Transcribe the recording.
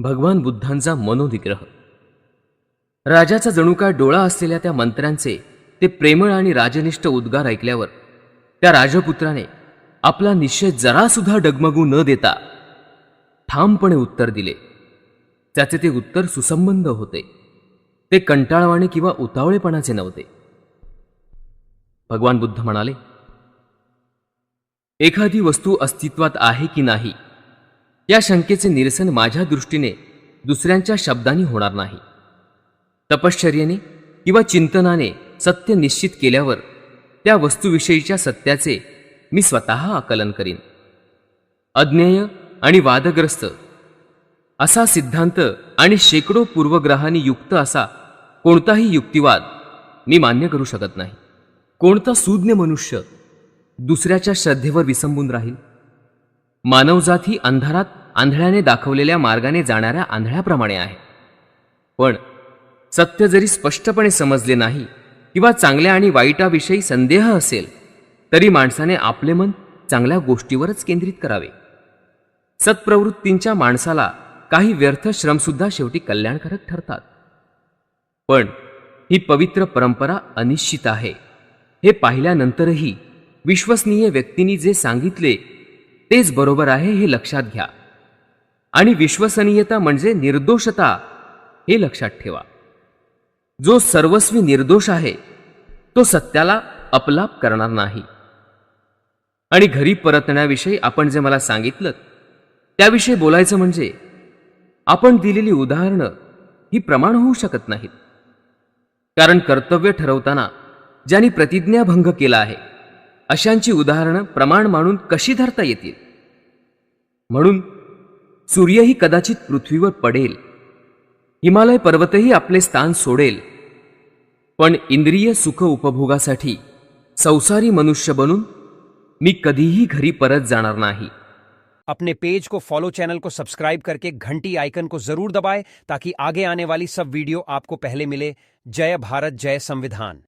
भगवान बुद्धांचा मनोनिग्रह. राजाचा जणू काय डोळा असलेल्या त्या मंत्र्यांचे ते प्रेमळ आणि राजनिष्ठ उद्गार ऐकल्यावर त्या राजपुत्राने आपला निश्चय जरासुद्धा डगमगू न देता ठामपणे उत्तर दिले. त्याचे ते उत्तर सुसंबंध होते. ते कंटाळवाणे किंवा उतावळेपणाचे नव्हते. भगवान बुद्ध म्हणाले एखादी वस्तू अस्तित्वात आहे की नाही? या शंकेचे निरसन माझ्या दृष्टीने दुसऱ्यांच्या शब्दांनी होणार नाही. तपश्चर्येने किंवा चिंतनाने सत्य निश्चित केल्यावर त्या वस्तूविषयीच्या सत्याचे मी स्वतः आकलन करीन. अज्ञेय आणि वादग्रस्त असा सिद्धांत आणि शेकडो पूर्वग्रहांनी युक्त असा कोणताही युक्तिवाद मी मान्य करू शकत नाही. कोणता सुज्ञ मनुष्य दुसऱ्याच्या श्रद्धेवर विसंबून राहील? मानवजात ही अंधारात आंधळ्याने दाखवलेल्या मार्गाने जाणाऱ्या आंधळ्याप्रमाणे आहे. पण सत्य जरी स्पष्टपणे समजले नाही किंवा चांगल्या आणि वाईटाविषयी संदेह असेल तरी माणसाने आपले मन चांगल्या गोष्टीवरच केंद्रित करावे. सत्प्रवृत्तींच्या माणसाला काही व्यर्थ श्रमसुद्धा शेवटी कल्याणकारक ठरतात. पण ही पवित्र परंपरा अनिश्चित आहे. हे पाहिल्यानंतरही विश्वसनीय व्यक्तींनी जे सांगितले तेच बरोबर आहे हे लक्षात घ्या. आणि विश्वसनीयता म्हणजे निर्दोषता हे लक्षात ठेवा. जो सर्वस्वी निर्दोष आहे तो सत्याला अपलाप करणार नाही. आणि घरी परतण्याविषयी आपण जे मला सांगितलं त्याविषयी बोलायचं म्हणजे आपण दिलेली उदाहरणं ही प्रमाण होऊ शकत नाहीत. कारण कर्तव्य ठरवताना ज्यांनी प्रतिज्ञाभंग केला आहे अशांची उदाहरणं प्रमाण मानून कशी धरता येतील? म्हणून सूर्यही कदाचित पृथ्वीवर पडेल. हिमालय पर्वतही आपले स्थान सोडेल. पण इंद्रिय सुख उपभोगासाठी संसारी मनुष्य बनून मी कधीही घरी परत जाणार नाही. अपने पेज को फॉलो चैनल को सब्सक्राइब करके घंटी आइकन को जरूर दबाएं ताकि आगे आने वाली सब वीडियो आपको पहले मिले। जय भारत जय संविधान।